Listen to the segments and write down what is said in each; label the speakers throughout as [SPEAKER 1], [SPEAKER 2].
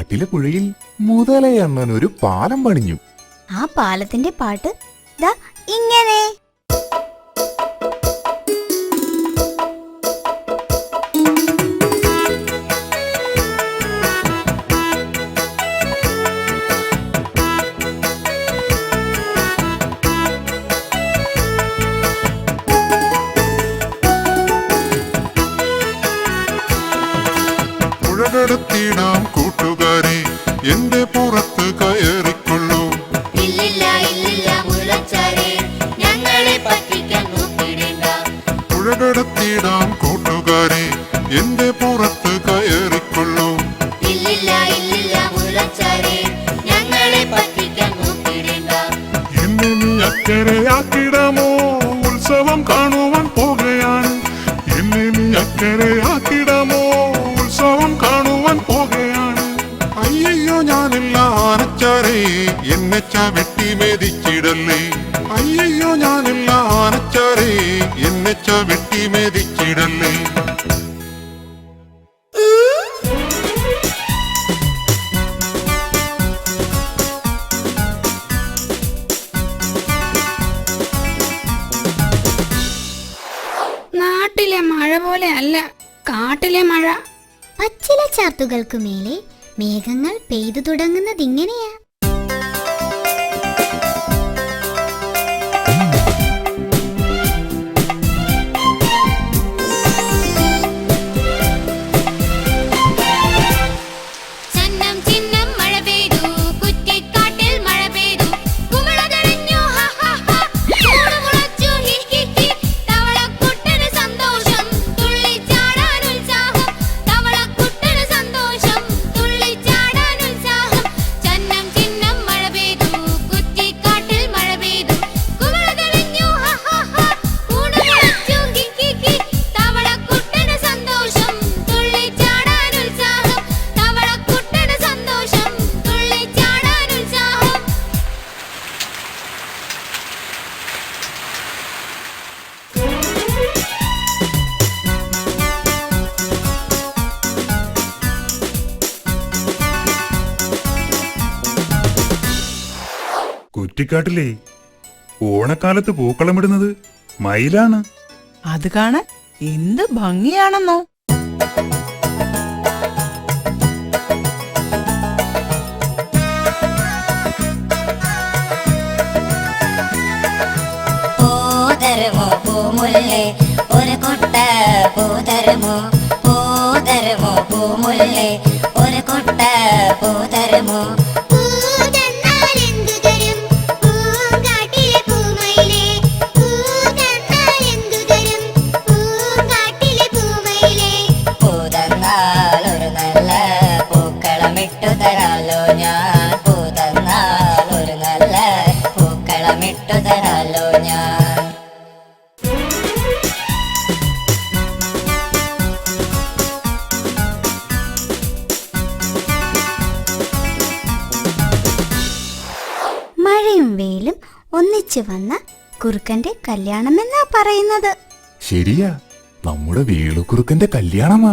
[SPEAKER 1] കാട്ടിലെ പുഴയിൽ മുതലയണ്ണൻ ഒരു പാലം പണിഞ്ഞു.
[SPEAKER 2] ആ പാലത്തിന്റെ പാട്ട് ദാ ഇങ്ങനെ.
[SPEAKER 3] പുഴകടത്തിടാം കൂട്ടുകാരെ എന്റെ പുറത്ത് കയറിക്കൊള്ളൂ. പുഴകടത്തിടാം കൂട്ടുകാരെ എന്റെ പുറത്ത് കയറിക്കൊള്ളൂ. എന്നെ നീ അക്കരയാക്കിടമോ? ഉത്സവം കാണുവാൻ പോകുകയാണ് എന്നെ നീ അക്കരയാക്കിടമോ എന്നെ വെട്ടി മെതിച്ചിടല്ലേ? അയ്യോ ഞാനില്ല ആനച്ചാരേ എന്നച്ച വെട്ടി മെതിച്ചിടല്ലേ?
[SPEAKER 4] നാട്ടിലെ മഴ പോലെ അല്ല കാട്ടിലെ മഴ.
[SPEAKER 2] പച്ചില ചാർത്തുകൾക്ക് മേലെ മേഘങ്ങൾ പെയ്തു തുടങ്ങുന്നതിങ്ങനെയാ
[SPEAKER 1] കുറ്റിക്കാട്ടിലെ ഓണക്കാലത്ത് പൂക്കളമിടുന്നത് മയിലാണ്.
[SPEAKER 5] അത് കാണാൻ എന്ത് ഭംഗിയാണെന്നോ.
[SPEAKER 6] പൂതരുമോ പൂമുല്ലേ ഒരു കൊട്ട പൂതരമോ? പൂതരുമോ പൂമുല്ലേ ഒരു കൊട്ട പൂതരുമോ?
[SPEAKER 2] ഒന്നിച്ചു വന്ന കുറുക്കന്റെ കല്യാണമെന്നാ പറയുന്നത്.
[SPEAKER 1] ശരിയാ. നമ്മുടെ വേളുക്കുറുക്കന്റെ കല്യാണമാ.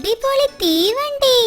[SPEAKER 7] അടിപൊളി തീവണ്ടി.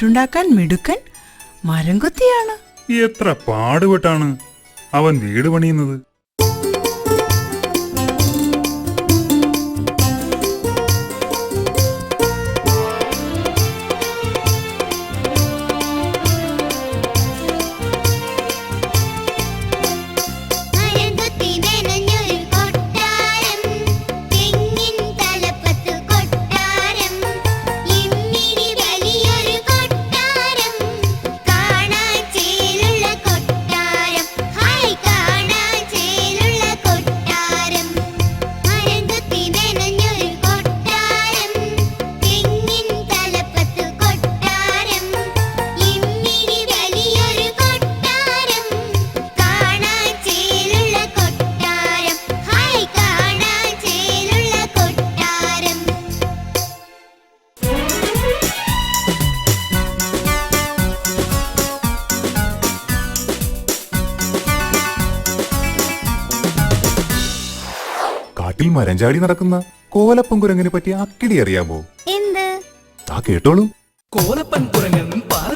[SPEAKER 5] വീടുണ്ടാക്കാൻ മിടുക്കൻ മരം
[SPEAKER 8] എത്ര പാടുപെട്ടാണ് അവൻ വീട് പണിയുന്നത്?
[SPEAKER 1] കാട്ടിൽ മരഞ്ചാടി നടക്കുന്ന കോലപ്പൻ കുരങ്ങിനെ പറ്റി അക്കിടി അറിയാമോ?
[SPEAKER 2] എന്ത്?
[SPEAKER 1] ആ കേട്ടോളൂ.
[SPEAKER 9] കോലപ്പൻ കുരങ്ങൻ പാറ